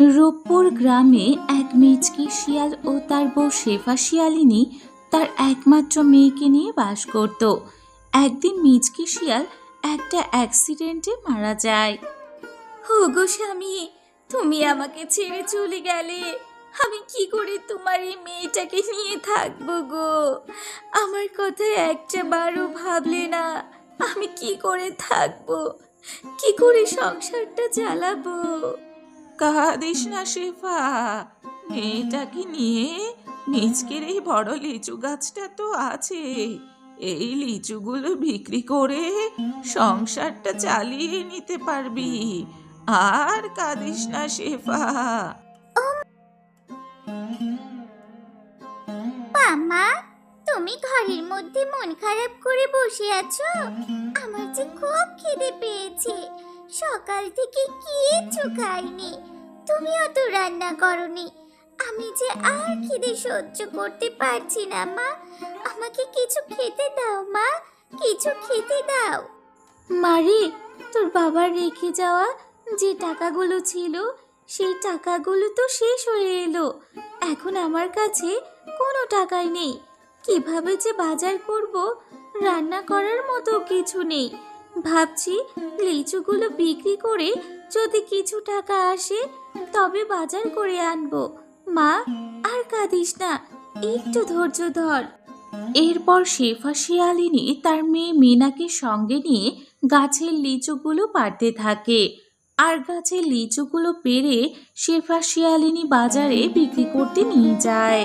রূপপুর গ্রামে এক মিচকি শিয়াল ও তার বউ শেফা শিয়ালিনী তার একমাত্র মেয়েকে নিয়ে বাস করত। একদিন মিচকি শিয়াল একটা অ্যাক্সিডেন্টে মারা যায়। হো গো স্বামী, তুমি আমাকে ছেড়ে চলে গেলে। আমি কি করে তোমার এই মেয়েটাকে নিয়ে থাকব গো? আমার কথা একটা বারও ভাবলে না। আমি কি করে থাকব? কি করে সংসারটা চালাবো? কাঁদিস না শেফা, মেয়েটাকে নিয়ে মিচকের এই বড় লিচু গাছটা তো আছে। এই লিচুগুলো বিক্রি করে সংসারটা চালিয়ে নিতে পারবি। আর কাঁদিস না শেফা। মামা তুমি ঘরের মধ্যে মন খারাপ করে বসে আছো? আমার যে খুব খিদে পেয়েছে। সকাল থেকে কিচ্ছু খাইনি। তুমিও তো রান্না করনি। আমি যে আর খিদে সহ্য করতে পারছি না, মা। আমাকে কিছু খেতে দাও, মা। কিছু খেতে দাও। মারে তোর বাবার রেখে যাওয়া যে টাকাগুলো ছিল, সেই টাকাগুলো তো শেষ হয়ে এলো। এখন আমার কাছে কোনো টাকাই নেই। কীভাবে যে বাজার করব, রান্না করার মতো কিছু নেই। ভাবছি লিচুগুলো বিক্রি করে যদি কিছু টাকা আসে তবে বাজার করে আনব। মা, আর কাঁদিস না, একটু ধৈর্য ধর। এরপর শেফা শিয়ালিনী তার মেয়ে মিনাকে সঙ্গে নিয়ে গাছের লিচুগুলো পাড়তে থাকে। আর গাছের লিচুগুলো পেরে শেফা শিয়ালিনী বাজারে বিক্রি করতে নিয়ে যায়।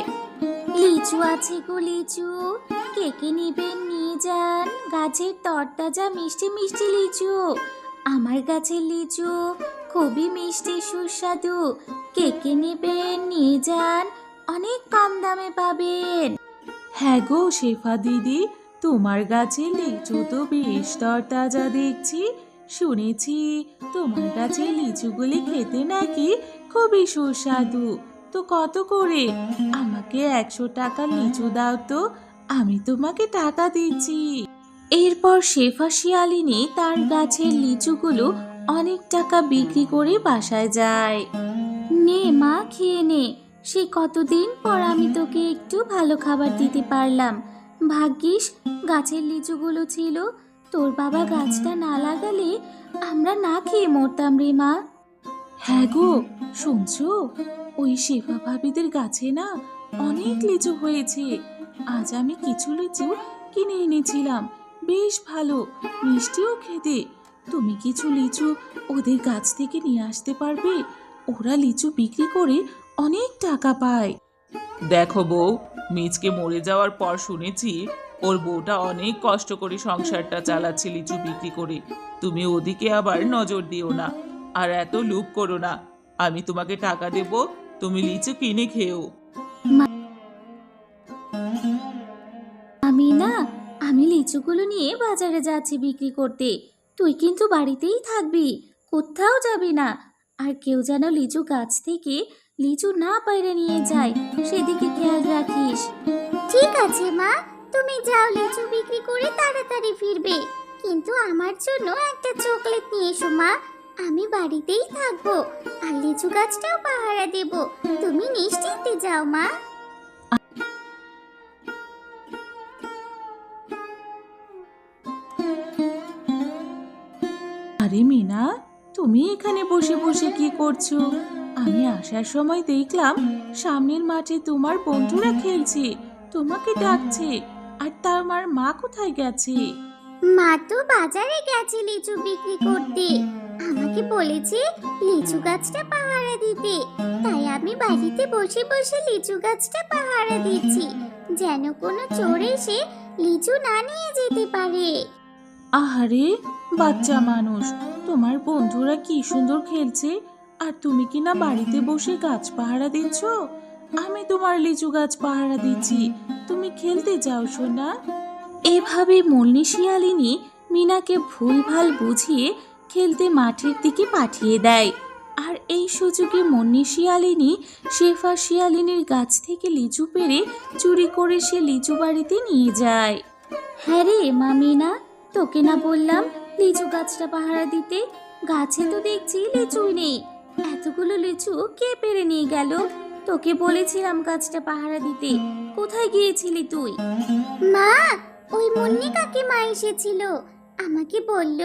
লিচু আছে গো লিচু, কে কে নিবেন নিয়ে যান? গাছের তরতাজা মিষ্টি মিষ্টি লিচু। আমার গাছের লিচু, খুবই মিষ্টি, সুস্বাদু। কে কে নেবেন নিয়ে যান, অনেক কম দামে পাবেন। হ্যাঁ গো শেফা দিদি, তোমার গাছে লিচু তো বেশ তরতাজা দেখছি। শুনেছি তোমার গাছে লিচুগুলি খেতে নাকি খুবই সুস্বাদু। তো কত করে? আমাকে একশো টাকা লিচু দাও তো, আমি তোমাকে টাকা দিচ্ছি। এরপর শেফা শিয়ালিনী তার গাছের লিচুগুলো অনেক টাকা বিক্রি করে বাসায় যায়। নে মা, খেয়ে নে। সে কতদিন পর আমি তোকে একটু ভালো খাবার দিতে পারলাম। ভাগ্যিস গাছের লিচুগুলো ছিল। তোর বাবা গাছটা না লাগালে আমরা না খেয়ে মরতাম রে মা। হ্যাঁ গো, শুনছো? ওই শেফা ভাবিদের গাছে না অনেক লিচু হয়েছে। আজ আমি কিছু লিচু কিনে এনেছিলাম। বেশ ভালো। মিষ্টিও খেতে। তুমি কিছু লিচু ওদের গাছ থেকে নিয়ে আসতে পারবে। ওরা লিচু বিক্রি করে অনেক টাকা পায়। দেখো বউ, মিচকে মরে যাওয়ার পর শুনেছি ওর বউটা অনেক কষ্ট করে সংসারটা চালাচ্ছে লিচু বিক্রি করে। তুমি ওদিকে আবার নজর দিও না। আর এত লুপ করো না। আমি তোমাকে টাকা দেব, তুমি লিচু কিনে খেও। আমি নিয়ে বাজারে যাচ্ছি বিক্রি করতে। তুই কিন্তু বাড়িতেই থাকবি, কোথাও যাবি না। আর কেউ যেন লিচু গাছ থেকে লিচু না পাইরে নিয়ে যায়, সেদিকে খেয়াল রাখিস। ঠিক আছে, মা। তুমি যাও লিচু বিক্রি করে তাড়াতাড়ি ফিরবে। কিন্তু আমার জন্য একটা চকলেট নিয়ে এসো, মা। আমি বাড়িতেই থাকব, আর লিচু গাছটাও পাহারা দেব। তুমি নিশ্চিন্তে যাও, মা। আরে মিনা, তুমি এখানে বসে বসে কি করছ? আমি আসার সময় দেখলাম সামনের মাঠে তোমার বন্ধুরা খেলছে, তোমাকে ডাকছে, আর তার মার মা কোথায় গেছে? মা তো বাজারে গেছে লিচু বিক্রি করতে। আমাকে বলেছে লিচু গাছটা পাহারা দিতে। তাই আমি বাড়িতে বসে বসে লিচু গাছটা পাহারা দিচ্ছি, যেন কোনো চোর এসে লিচু না নিয়ে যেতে পারে। আহারে, বাচ্চা মানুষ, তোমার বন্ধুরা কি সুন্দর খেলছে? আর তুমি কি না বাড়িতে বসে গাছ পাহারা দিচ্ছ? আমি তোমার লিচু গাছ পাহারা দিচ্ছি। তুমি খেলতে যাও, সোনা। এভাবে মুন্নি শিয়ালিনী মিনাকে ভুলভাল বুঝিয়ে খেলতে মাঠের দিকে পাঠিয়ে দেয়। আর এই সুযোগে মুন্নি শিয়ালিনী শেফা শিয়ালিনীর গাছ থেকে লিচু পেরে চুরি করে সে লিচু বাড়িতে নিয়ে যায়। হ্যাঁ রে মামিনা তোকে না বললাম লিচু গাছটা পাহারা দিতে? গাছে তো দেখছি লিচুই নেই। এতগুলো লিচু কে পেরে নিয়ে গেল? তোকে বলেছিলাম গাছটা পাহারা দিতে। কোথায় গিয়েছিলি তুই? মা ওই মুন্নি কাকিমা এসেছিল। আমাকে বলল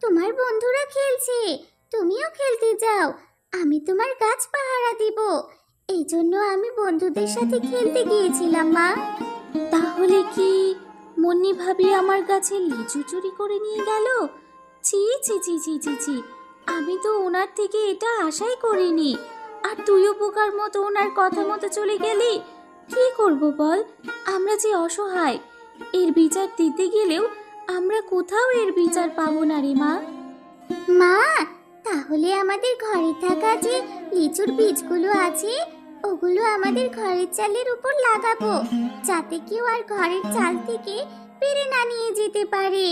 তোমার বন্ধুরা খেলছে। তুমিও খেলতে যাও। আমি তোমার গাছ পাহারা দিব। এই জন্য আমি বন্ধুদের সাথে খেলতে গিয়েছিলাম মা। তাহলে কি? মন্নি ভাবি আমার কাছে লিচু চুরি করে নিয়ে গেল। ছি ছি ছি ছি ছি ছি। আমি তো ওনার থেকে এটা আশাই করিনি। আর তুইও পোকার মতো ওনার কথা মতো চলে গেলি? কি করব বল? আমরা যে অসহায়, এর বিচার দিতে গেলেও আমরা কোথাও এর বিচার পাবো না রে মা। মা, তাহলে আমাদের ঘরে থাকা যে লিচুর বীজগুলো আছে ওগুলো আমাদের ঘরের চালের উপর লাগাবো যাতে কেউ আর ঘরের চাল থেকে পেরে না নিয়ে যেতে পারে।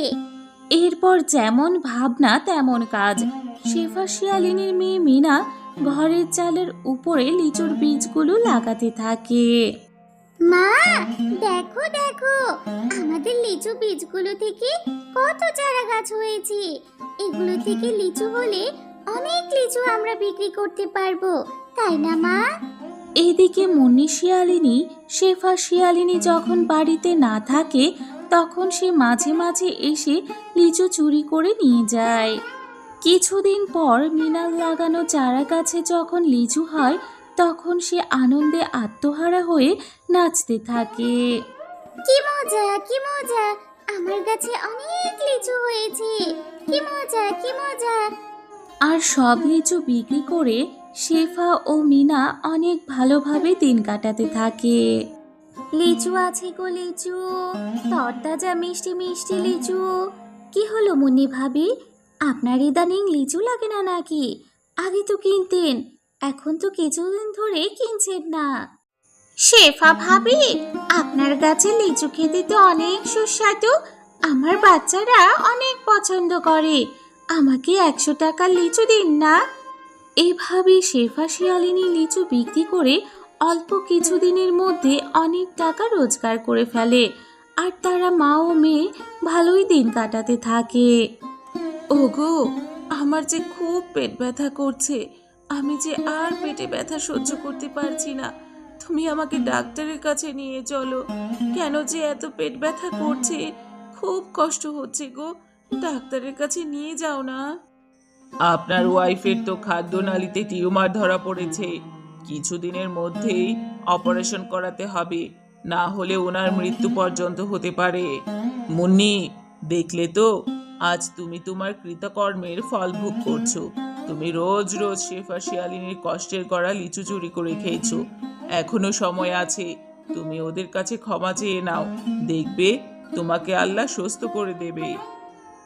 এরপর যেমন ভাবনা তেমন কাজ। শেফা শিয়ালিনীর মেয়ে মিনা ঘরের চালের উপরে লিচুর বীজগুলো লাগাতে থাকে। মা দেখো দেখো আমাদের লিচু বীজগুলো থেকে কত চারা গাছ হয়েছে। এগুলো থেকে লিচু হলে অনেক লিচু আমরা বিক্রি করতে পারব তাই না মা? এদিকে মুন্নি শিয়ালিনী, শেফা শিয়ালিনী যখন বাড়িতে না থাকে, তখন সে মাঝে মাঝে এসে লিচু চুরি করে নিয়ে যায়। কিছুদিন পর মিনার লাগানো চারা গাছে যখন লিচু হয়, তখন সে আনন্দে আত্মহারা হয়ে নাচতে থাকে। কি মজা কি মজা! আমার কাছে অনেক লিচু হয়েছে। কি মজা কি মজা! আর সব লিচু বিক্রি করে শেফা ও মিনা অনেক ভালোভাবে দিন কাটাতে থাকে। লিচু আছে গো লিচু তরতাজা মিষ্টি মিষ্টি লিচু। কি হলো মুন্নি ভাবি? আপনার ইদানিং লিচু লাগে না নাকি? আগে তো কিনতেন এখন তো কিছুদিন ধরে কিনছেন না। শেফা ভাবি আপনার গাছে লিচু খেতে তো অনেক সুস্বাদু। আমার বাচ্চারা অনেক পছন্দ করে। আমাকে একশো টাকা লিচু দিন না। এভাবে শেফা শিয়ালিনী লিচু বিক্রি করে অল্প কিছুদিনের মধ্যে অনেক টাকা রোজগার করে ফেলে। আর তারা মা ও মেয়ে ভালোই দিন কাটাতে থাকে। ওগো, আমার যে খুব পেট ব্যথা করছে। আমি যে আর পেটে ব্যথা সহ্য করতে পারছি না। তুমি আমাকে ডাক্তারের কাছে নিয়ে চলো। কেন যে এত পেট ব্যথা করছে? খুব কষ্ট হচ্ছে গো। ডাক্তারের কাছে নিয়ে যাও না। আপনার ওয়াইফের তো খাদ্যনালীতে টিউমার ধরা পড়েছে। কিছুদিনের মধ্যেই অপারেশন করাতে হবে, না হলে ওনার মৃত্যু পর্যন্ত হতে পারে। মুন্নি, দেখলে তো, আজ তুমি তোমার কৃতকর্মের ফল ভোগ করছ। তুমি রোজ রোজ শেফা শিয়ালিনীর কষ্টের করা লিচু চুরি করে খেয়েছো। এখনও সময় আছে, তুমি ওদের কাছে ক্ষমা চেয়ে নাও। দেখবে, তোমাকে আল্লাহ সুস্থ করে দেবে।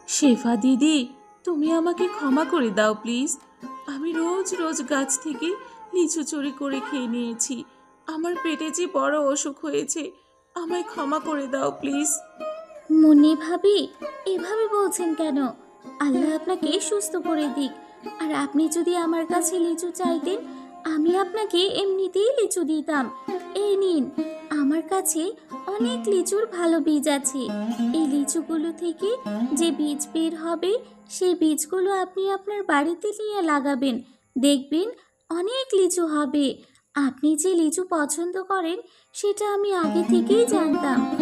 শেফা দিদি, তুমি আমাকে ক্ষমা করে দাও, প্লিজ। আমি রোজ রোজ গাছ থেকে লিচু চুরি করে খেয়ে নিয়েছি। আমার পেটে যে বড় অসুখ হয়েছে, আমায় ক্ষমা করে দাও, প্লিজ। মনে ভাবি, এভাবে বলছেন কেন? আল্লাহ আপনাকে সুস্থ করে দিক। আর আপনি যদি আমার কাছে লিচু চাইতেন আমি আপনাকে এমনিতেই লিচু দিতাম। এই নিন, আমার কাছে অনেক লিচুর ভালো বীজ আছে। এই লিচুগুলো থেকে যে বীজ বের হবে, সেই বীজগুলো আপনি আপনার বাড়িতে নিয়ে লাগাবেন। দেখবেন অনেক লিচু হবে। আপনি যে লিচু পছন্দ করেন, সেটা আমি আগে থেকেই জানতাম।